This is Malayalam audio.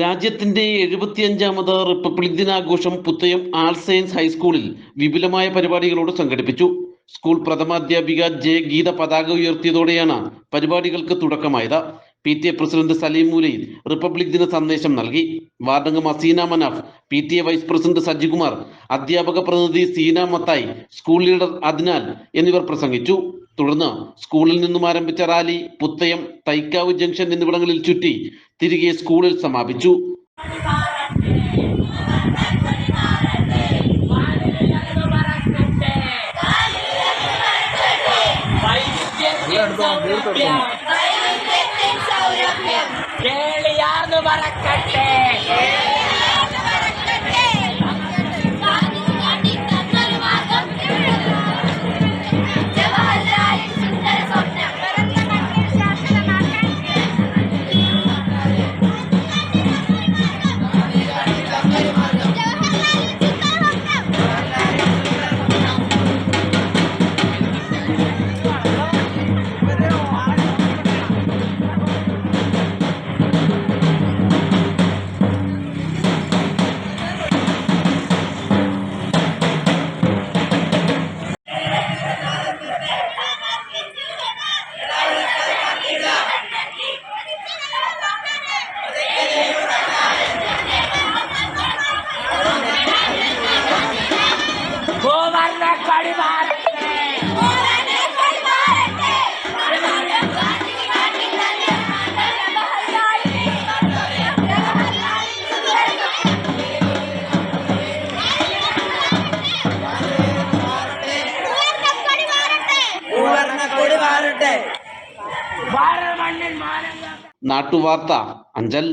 രാജ്യത്തിന്റെ എഴുപത്തിയഞ്ചാമത് റിപ്പബ്ലിക് ദിനാഘോഷം പുത്തയം ആൾ സയൻസ് ഹൈസ്കൂളിൽ വിപുലമായ പരിപാടികളോട് സംഘടിപ്പിച്ചു. സ്കൂൾ പ്രഥമാധ്യാപിക ജെ ഗീത പതാക ഉയർത്തിയതോടെയാണ് പരിപാടികൾക്ക് തുടക്കമായത്. P T A president Saleem മൂലയിൽ റിപ്പബ്ലിക് ദിന സന്ദേശം നൽകി. വാർഡംഗം Aseena Manaf P T A vice president Sajikumar അധ്യാപക പ്രതിനിധി സീന മത്തായി സ്കൂൾ ലീഡർ അദ്നാൽ എന്നിവർ പ്രസംഗിച്ചു. തുടർന്ന് സ്കൂളിൽ നിന്നും ആരംഭിച്ച റാലി പുത്തയം തൈക്കാവ് ജംഗ്ഷൻ എന്നിവിടങ്ങളിൽ ചുറ്റി തിരികെ സ്കൂളിൽ സമാപിച്ചു. കേളിയാർന്ന് പറക്കട്ടെ കൊടി മാറട്ടെ. നാട്ടുവാർത്ത അഞ്ചൽ